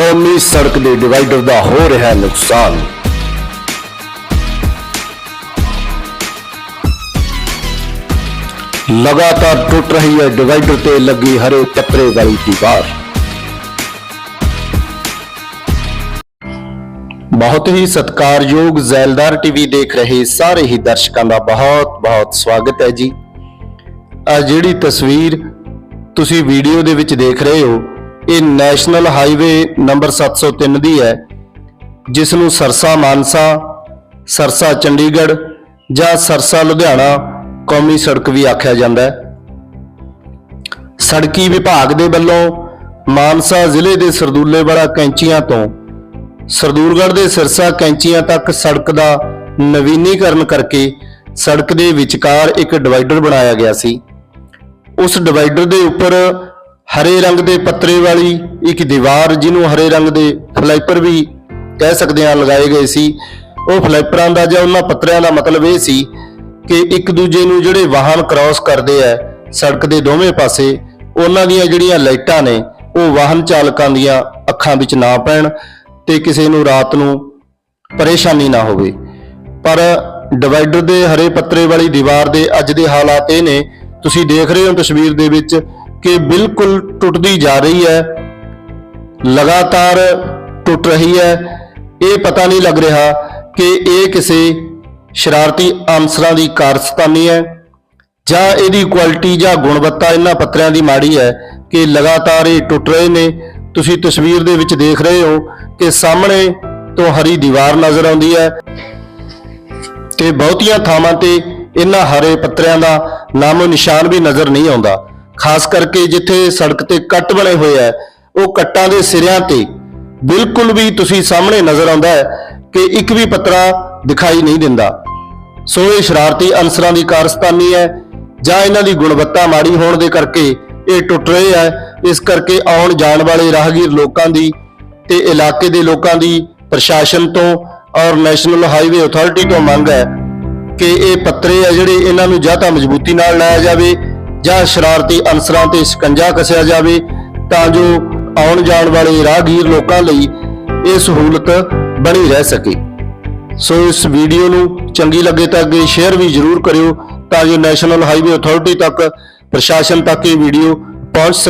ਕੌਮੀ ਸੜਕ ਦੇ ਡਿਵਾਈਡਰ ਦਾ ਹੋ ਰਿਹਾ ਨੁਕਸਾਨ। ਲਗਾਤਾਰ ਟੁੱਟ ਰਹੀ ਹੈ ਡਿਵਾਈਡਰ ਤੇ ਲੱਗੀ ਹਰੇ ਪੱਤਰੇ ਵਾਲੀ ਦੀਵਾਰ। ਬਹੁਤ ਹੀ ਸਤਿਕਾਰਯੋਗ ਜ਼ੈਲਦਾਰ ਟੀਵੀ ਦੇਖ ਰਹੇ ਸਾਰੇ ਹੀ ਦਰਸ਼ਕਾਂ ਦਾ ਬਹੁਤ ਬਹੁਤ ਸਵਾਗਤ ਹੈ ਜੀ। ਆ ਜਿਹੜੀ ਤਸਵੀਰ ਤੁਸੀਂ ਵੀਡੀਓ ਦੇ ਵਿੱਚ ਦੇਖ ਰਹੇ ਹੋ ਇਹ ਨੈਸ਼ਨਲ ਹਾਈਵੇ ਨੰਬਰ 703 ਦੀ ਹੈ, ਜਿਸ ਨੂੰ ਸਰਸਾ ਮਾਨਸਾ, ਸਰਸਾ ਚੰਡੀਗੜ੍ਹ ਜਾਂ ਸਰਸਾ ਲੁਧਿਆਣਾ ਕੌਮੀ ਸੜਕ ਵੀ ਆਖਿਆ ਜਾਂਦਾ ਹੈ। ਸੜਕੀ ਵਿਭਾਗ ਦੇ ਵੱਲੋਂ ਮਾਨਸਾ ਜ਼ਿਲ੍ਹੇ ਦੇ ਸਰਦੂਲੇਵਾਲਾ ਕੈਂਚੀਆਂ ਤੋਂ ਸਰਦੂਲਗੜ੍ਹ ਦੇ ਸਿਰਸਾ ਕੈਂਚੀਆਂ ਤੱਕ ਸੜਕ ਦਾ ਨਵੀਨੀਕਰਨ ਕਰਕੇ ਸੜਕ ਦੇ ਵਿਚਕਾਰ ਇੱਕ ਡਿਵਾਈਡਰ ਬਣਾਇਆ ਗਿਆ ਸੀ। ਉਸ ਡਿਵਾਈਡਰ ਦੇ ਉੱਪਰ ਹਰੇ ਰੰਗ ਦੇ ਪੱਤਰੇ ਵਾਲੀ ਇੱਕ ਦੀਵਾਰ ਜਿਹਨੂੰ ਹਰੇ ਰੰਗ ਦੇ ਫਲਾਈਪਰ ਵੀ ਕਹਿ ਸਕਦੇ ਹਾਂ ਲਗਾਏ ਗਏ ਸੀ। ਉਹ ਫਲਾਈਪਰਾਂ ਦਾ ਜਾਂ ਉਹਨਾਂ ਪੱਤਰਿਆਂ ਦਾ ਮਤਲਬ ਇਹ ਸੀ ਕਿ ਇੱਕ ਦੂਜੇ ਨੂੰ ਜਿਹੜੇ ਵਾਹਨ ਕ੍ਰਾਸ ਕਰਦੇ ਆ, ਸੜਕ ਦੇ ਦੋਵੇਂ ਪਾਸੇ, ਉਹਨਾਂ ਦੀਆਂ ਜਿਹੜੀਆਂ ਲਾਈਟਾਂ ਨੇ, ਉਹ ਵਾਹਨ ਚਾਲਕਾਂ ਦੀਆਂ ਅੱਖਾਂ ਵਿੱਚ ਨਾ ਪੈਣ ਤੇ ਕਿਸੇ ਨੂੰ ਰਾਤ ਨੂੰ ਪਰੇਸ਼ਾਨੀ ਨਾ ਹੋਵੇ। ਪਰ ਡਿਵਾਈਡਰ ਦੇ ਹਰੇ ਪੱਤਰੇ ਵਾਲੀ ਦੀਵਾਰ ਦੇ ਅੱਜ ਦੇ ਹਾਲਾਤ ਇਹ ਨੇ, ਤੁਸੀਂ ਦੇਖ ਰਹੇ ਹੋ ਤਸਵੀਰ ਦੇ ਵਿੱਚ ਕਿ ਬਿਲਕੁਲ ਟੁੱਟਦੀ ਜਾ ਰਹੀ ਹੈ, ਲਗਾਤਾਰ ਟੁੱਟ ਰਹੀ ਹੈ। ਇਹ ਪਤਾ ਨਹੀਂ ਲੱਗ ਰਿਹਾ ਕਿ ਇਹ ਕਿਸੇ ਸ਼ਰਾਰਤੀ ਅਨਸਰਾਂ ਦੀ ਕਾਰਸਤਾਨੀ ਹੈ ਜਾਂ ਇਹਦੀ ਕੁਆਲਿਟੀ ਜਾਂ ਗੁਣਵੱਤਾ ਇਹਨਾਂ ਪੱਤਰਿਆਂ ਦੀ ਮਾੜੀ ਹੈ ਕਿ ਲਗਾਤਾਰ ਇਹ ਟੁੱਟ ਰਹੇ ਨੇ। ਤੁਸੀਂ ਤਸਵੀਰ ਦੇ ਵਿੱਚ ਦੇਖ ਰਹੇ ਹੋ ਕਿ ਸਾਹਮਣੇ ਤੋਂ ਹਰੀ ਦੀਵਾਰ ਨਜ਼ਰ ਆਉਂਦੀ ਹੈ ਤੇ ਬਹੁਤੀਆਂ ਥਾਵਾਂ ਤੇ ਇਹਨਾਂ ਹਰੇ ਪੱਤਰਿਆਂ ਦਾ ਨਾਮੋ ਨਿਸ਼ਾਨ ਵੀ ਨਜ਼ਰ ਨਹੀਂ ਆਉਂਦਾ। ਖਾਸ ਕਰਕੇ ਜਿੱਥੇ ਸੜਕ ਤੇ ਕੱਟ ਬਣੇ ਹੋਏ ਆ, ਉਹ ਕੱਟਾਂ ਦੇ ਸਿਰਿਆਂ ਤੇ ਬਿਲਕੁਲ ਵੀ ਤੁਸੀਂ ਸਾਹਮਣੇ ਨਜ਼ਰ ਆਉਂਦਾ ਹੈ ਕਿ ਇੱਕ ਵੀ ਪੱਤਰਾ ਦਿਖਾਈ ਨਹੀਂ ਦਿੰਦਾ। ਸੋ ਇਹ ਸ਼ਰਾਰਤੀ ਅਨਸਰਾਂ ਦੀ ਕਾਰਸਤਾਨੀ ਹੈ ਜਾਂ ਇਹਨਾਂ ਦੀ ਗੁਣਵੱਤਾ ਮਾੜੀ ਹੋਣ ਦੇ ਕਰਕੇ ਇਹ ਟੁੱਟ ਰਹੇ ਆ। ਇਸ ਕਰਕੇ ਆਉਣ ਜਾਣ ਵਾਲੇ ਰਾਹਗੀਰ ਲੋਕਾਂ ਦੀ ਤੇ ਇਲਾਕੇ ਦੇ ਲੋਕਾਂ ਦੀ ਪ੍ਰਸ਼ਾਸਨ ਤੋਂ ਔਰ ਨੈਸ਼ਨਲ ਹਾਈਵੇ ਅਥਾਰਟੀ ਤੋਂ ਮੰਗ ਹੈ ਕਿ ਇਹ ਪੱਤਰੇ ਆ ਜਿਹੜੇ ਇਹਨਾਂ ਨੂੰ ਜਾਂ ਤਾਂ ਮਜ਼ਬੂਤੀ ਨਾਲ ਲਾਇਆ ਜਾਵੇ ਜਾਂ ਸ਼ਰਾਰਤੀ ਅਨਸਰਾਂ ਤੇ ਸ਼ਿਕੰਜਾ ਕੱਸਿਆ ਜਾਵੇ, ਤਾਂ ਜੋ ਆਉਣ ਜਾਣ ਵਾਲੇ ਰਾਹਗੀਰ ਲੋਕਾਂ ਲਈ ਇਹ ਸਹੂਲਤ ਬਣੀ ਰਹਿ ਸਕੇ। ਸੋ ਇਸ ਵੀਡੀਓ ਨੂੰ ਚੰਗੀ ਲੱਗੇ ਤਾਂ ਅੱਗੇ ਸ਼ੇਅਰ ਵੀ ਜ਼ਰੂਰ ਕਰਿਓ, ਤਾਂ ਜੋ ਨੈਸ਼ਨਲ ਹਾਈਵੇ ਅਥਾਰਟੀ ਤੱਕ, ਪ੍ਰਸ਼ਾਸਨ ਤੱਕ ਇਹ ਵੀਡੀਓ ਪਹੁੰਚ ਸਕੇ।